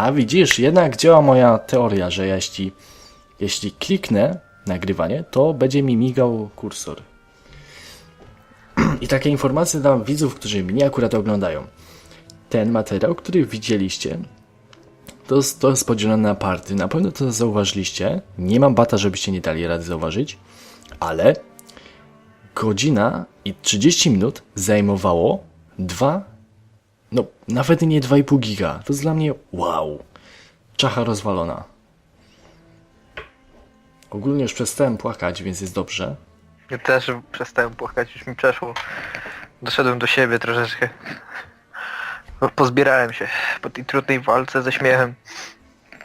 A widzisz, jednak działa moja teoria, że jeśli, jeśli kliknę nagrywanie, to będzie mi migał kursor. I takie informacje dla widzów, którzy mnie akurat oglądają. Ten materiał, który widzieliście, to to jest podzielone na party. Na pewno to zauważyliście. Nie mam bata, żebyście nie dali rady zauważyć, ale godzina i 30 minut zajmowało dwa, no nawet nie 2,5 giga. To jest dla mnie wow. Czacha rozwalona. Ogólnie już przestałem płakać, więc jest dobrze. Ja też przestałem płakać, już mi przeszło. Doszedłem do siebie troszeczkę. Pozbierałem się po tej trudnej walce ze śmiechem.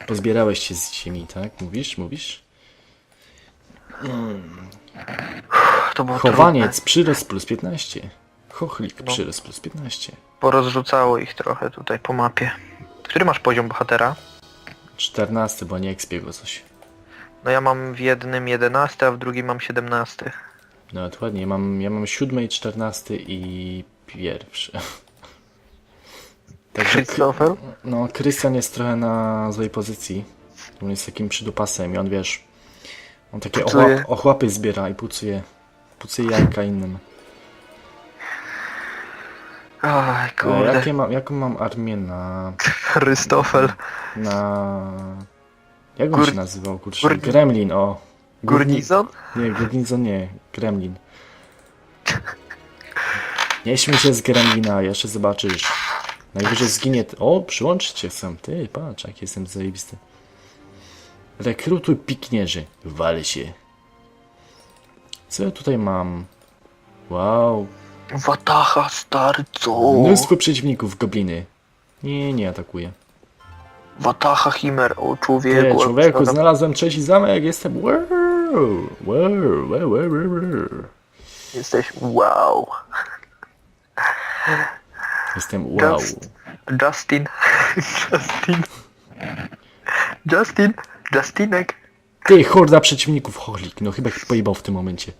Pozbierałeś się z ziemi, tak? Mówisz, mówisz? To było Chowaniec, przyrost plus 15. Chochlik, No. przyrost plus 15. trudne. Porozrzucało ich trochę tutaj po mapie. Który masz poziom bohatera? 14, bo nie ekspię go coś. No ja mam w jednym 11, a w drugim mam 17. Nawet ładnie, ja mam, ja mam 7, 14 i pierwszy. Także, Kry- Christopher? no, Krystian jest trochę na złej pozycji. On jest takim przydupasem i on, wiesz, on takie Pucuje. ochłap, ochłapy zbiera i pucuje, pucuje jajka innym. Oj, A kurde. jakie mam, jaką mam armię na, Christopher. na... Jak on Gór- się nazywał, kurczę? Górni- Gremlin, o. Górni- Gurnizon? Nie, Górnizon nie, Gremlin. Nie śmiej się z Gremlina, jeszcze zobaczysz. Najwyżej zginie... t- O, przyłączcie sam, ty, patrz, jak jestem zajebisty. Rekrutuj piknierzy, wal się. Co ja tutaj mam? Wow, Wataha starco. mnóstwo przeciwników, gobliny. Nie, nie atakuję. Wataha Himer, o człowieku. człowieku, ale- znalazłem trzeci zamek, jestem... Wow, wow, wow, wow, wow, wow. Jesteś wow. Jestem wow. Just, Justin. Justin. Justin. Justinek. Ty, horda przeciwników, cholik, no chyba ich pojebał w tym momencie.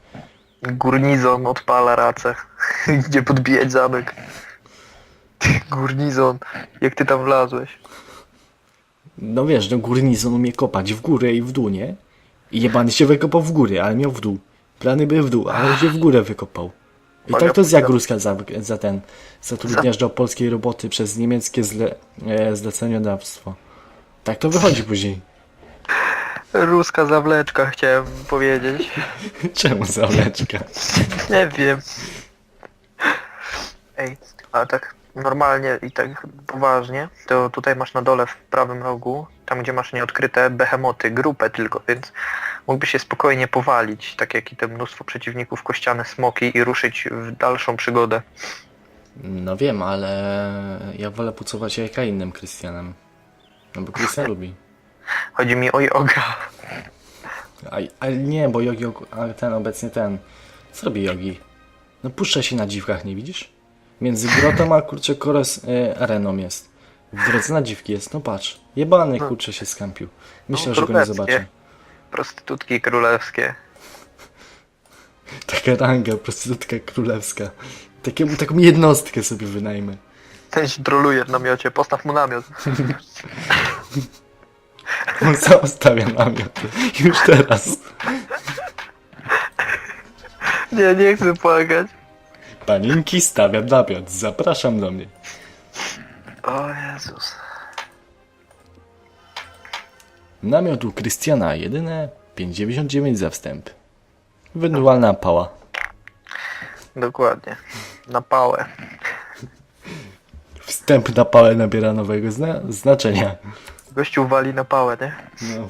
Gurnizon odpala racę. Idzie podbijać zamek. Gurnizon. Jak ty tam wlazłeś? No wiesz, no górnizon umie kopać w górę i w dół, nie? I jebany się wykopał w górę, ale miał w dół. Plany były w dół, ale się w górę wykopał. I tak to jest jak Ruska za, za ten, zatrudniasz do polskiej roboty przez niemieckie zle, e, zleceniodawstwo. Tak to wychodzi później. Ruska zawleczka chciałem powiedzieć. Czemu zawleczka? Nie wiem. Ej, ale tak normalnie i tak poważnie, to tutaj masz na dole w prawym rogu, tam gdzie masz nieodkryte behemoty, grupę tylko, więc mógłbyś się spokojnie powalić, tak jak i te mnóstwo przeciwników, kościane smoki i ruszyć w dalszą przygodę. No wiem, ale ja wolę pucować jajka innym Krystianem. No bo Krystian lubi. Chodzi mi o yoga. A, ale nie, bo Jogi, ale ten obecnie ten. Co robi Jogi? No puszcza się na dziwkach, nie widzisz? Między grotą a kurczę kores e, areną jest. W drodze na dziwki jest, no patrz. Jebany kurczę się skampił. Myślę, No, że go nie królewskie. zobaczę. Prostytutki królewskie. Taka ranga, prostytutka królewska. Takie, taką jednostkę sobie wynajmę. Ten się troluje w namiocie, postaw mu namiot. On sam stawia namiot. Już teraz. Nie, nie chcę płakać. Panienki stawia namiot. Zapraszam do mnie. O Jezus. Namiot u Krystiana jedyne 5,99 za wstęp. Ewentualna pała. Dokładnie. Na pałę. Wstęp na pałę nabiera nowego zna znaczenia. Gościu wali na pałę, nie? No.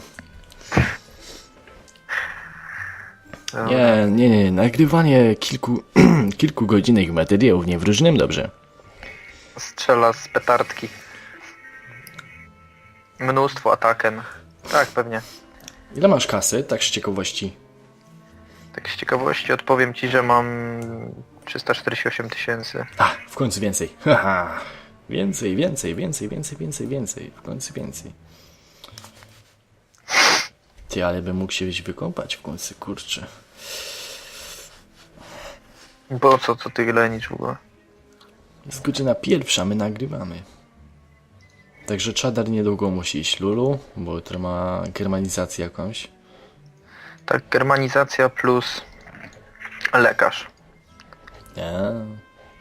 Nie, nie, nie. Nagrywanie kilku, kilku godzinek materiałów nie wróżnym dobrze. Strzela z petardki. Mnóstwo ataken. Tak, pewnie. Ile masz kasy, tak z ciekawości? Tak z ciekawości odpowiem ci, że mam 348 tysięcy. A, w końcu więcej. Haha. Więcej, więcej, więcej, więcej, więcej, więcej. W końcu więcej. Ty, ale bym mógł się gdzieś wykąpać w końcu, kurczę. Po co to ty lenisz w ogóle? Jest godzina pierwsza, my nagrywamy. Także Czadar niedługo musi iść Lulu, bo jutro ma germanizację jakąś. Tak, germanizacja plus lekarz. Nie.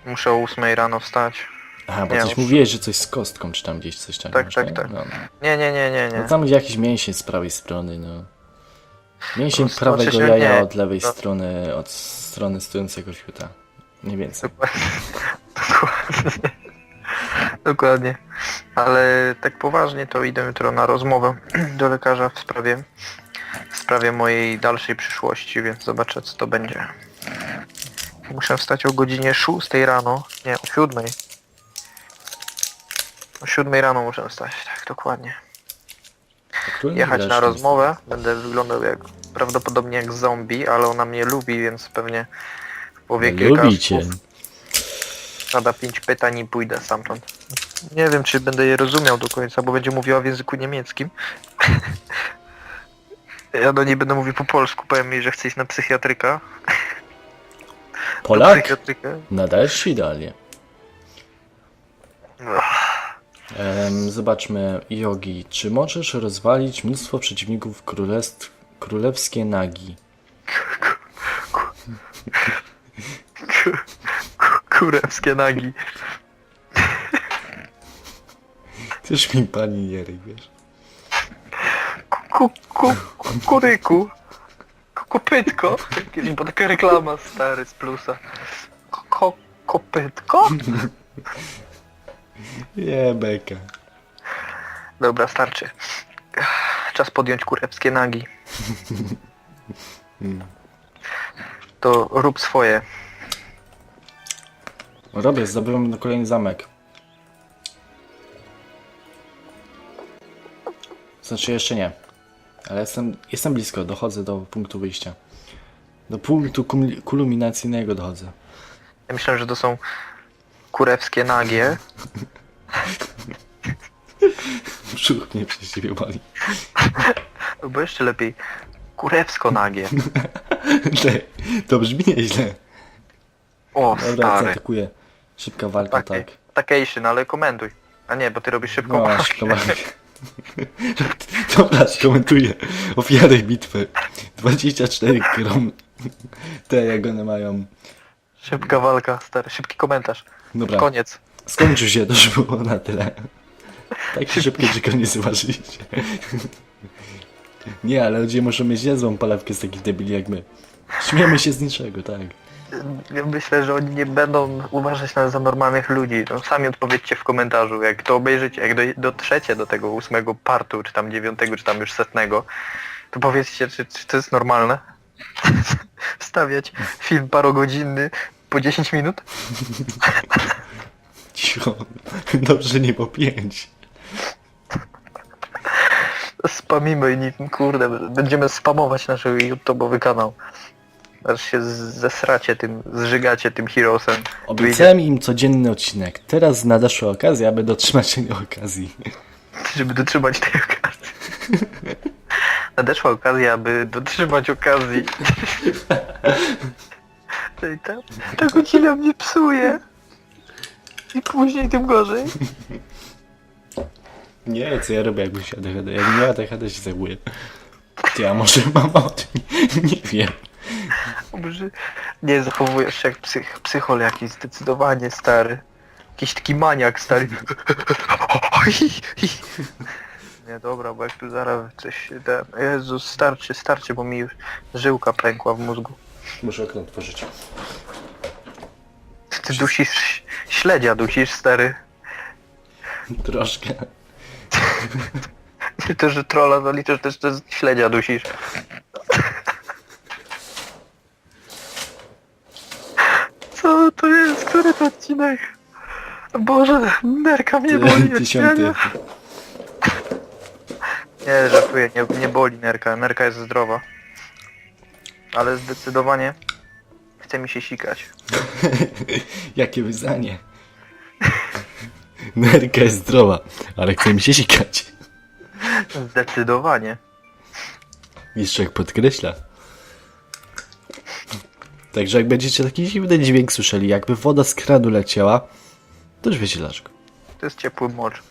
Muszę o 8 rano wstać. Aha, bo Nie, coś już- mówiłeś, że coś z kostką, czy tam gdzieś coś tam Tak, masz, tak, nie? tak. No. Nie, nie, nie, nie, no nie. tam będzie jakiś mięsień z prawej strony, no. Mięsień To prawego jaja nie. od lewej No. strony, od strony stojącego fiuta. Mniej więcej. Dokładnie. Dokładnie. Ale tak poważnie to idę jutro na rozmowę do lekarza w sprawie w sprawie mojej dalszej przyszłości, więc zobaczę co to będzie. Muszę wstać o godzinie 6 rano, nie, o 7. O 7 rano muszę wstać, tak dokładnie. Jechać na rozmowę, będę wyglądał jak prawdopodobnie jak zombie, ale ona mnie lubi, więc pewnie powie No, kilka lubi cię. słów. Zada pięć pytań i pójdę stamtąd. Nie wiem, czy będę je rozumiał do końca, bo będzie mówiła w języku niemieckim. ja do niej będę mówił po polsku, powiem jej, że chcę iść na psychiatryka. Do Polak? psychiatrykę. Nadajesz się idealnie. Zobaczmy, Jogi. Czy możesz rozwalić mnóstwo przeciwników królestw, królewskie nagi? Kurewskie nagi. Też mi pani nie wiesz? Ku, ku, ku, kuryku. Ku- Kopytko. Kiedyś była taka reklama stary z plusa. Ko, ko, kopytko? Nie, beka. Dobra, starczy. Czas podjąć kurewskie nagi. To rób swoje. Robię, zdobyłem kolejny zamek. Znaczy jeszcze nie. Ale jestem, jestem blisko, dochodzę do punktu wyjścia. Do punktu kum- kulminacyjnego dochodzę. Ja myślę, że to są kurewskie nagie. Brzuch mnie przez ciebie boli. Albo jeszcze lepiej. Kurewsko nagie. To brzmi nieźle. O, Dobra, stary. zaatakuję. Szybka walka, Takie, tak. Tacation, ale komentuj. A nie, bo ty robisz szybką No, walkę. szybka walka. Dobra, komentuję. Ofiary bitwy. 24 krom. Te jak one mają. Szybka walka, stary. Szybki komentarz. Dobra, Koniec. skończył się, to już było na tyle. Tak szybkie, że koniec zobaczyliście. Nie, ale ludzie muszą mieć niezłą palewkę z takich debili jak my. Śmiemy się z niczego, tak. Ja Myślę, że oni nie będą uważać nas za normalnych ludzi. No, sami odpowiedzcie w komentarzu, jak to obejrzycie, jak do, dotrzecie do tego ósmego partu, czy tam dziewiątego, czy tam już setnego, to powiedzcie, czy, czy to jest normalne? Wstawiać film parogodzinny po 10 minut? Cicho. Dobrze, nie po pięć. Spamimy i nie- kurde, będziemy spamować nasz YouTube'owy kanał. Aż się zesracie tym, zżygacie tym Heroesem. Obiecałem im codzienny odcinek. Teraz nadeszła okazja, aby dotrzymać się tej okazji. żeby dotrzymać tej okazji. Nadeszła okazja, aby dotrzymać okazji. Ta, ta godzina mnie psuje. I później tym gorzej. Nie, co ja robię, jakbym się ADHD. Jak nie ADHD się zajmuję. Ty, a może mam o tym? Nie wiem. Może nie zachowujesz się jak psych, psychol jakiś zdecydowanie stary. Jakiś taki maniak stary. Nie dobra, bo jak tu zaraz coś ten... Jezus, starczy, starczy, bo mi już żyłka pękła w mózgu. Muszę okno otworzyć. Ty dusisz, śledzia dusisz stary. Troszkę. To, że trolla zaliczasz, też to śledzia dusisz. Co to jest? Który to odcinek? Boże, nerka mnie boli. od. Nie, żartuję, nie, nie boli nerka. Nerka jest zdrowa. Ale zdecydowanie chce mi się sikać. Jakie wyznanie. Nerka jest zdrowa, ale chce mi się sikać. Zdecydowanie. Jak podkreśla. Także jak będziecie taki dziwny dźwięk słyszeli, jakby woda z kranu leciała, to już wiecie dlaczego. To jest ciepły mocz.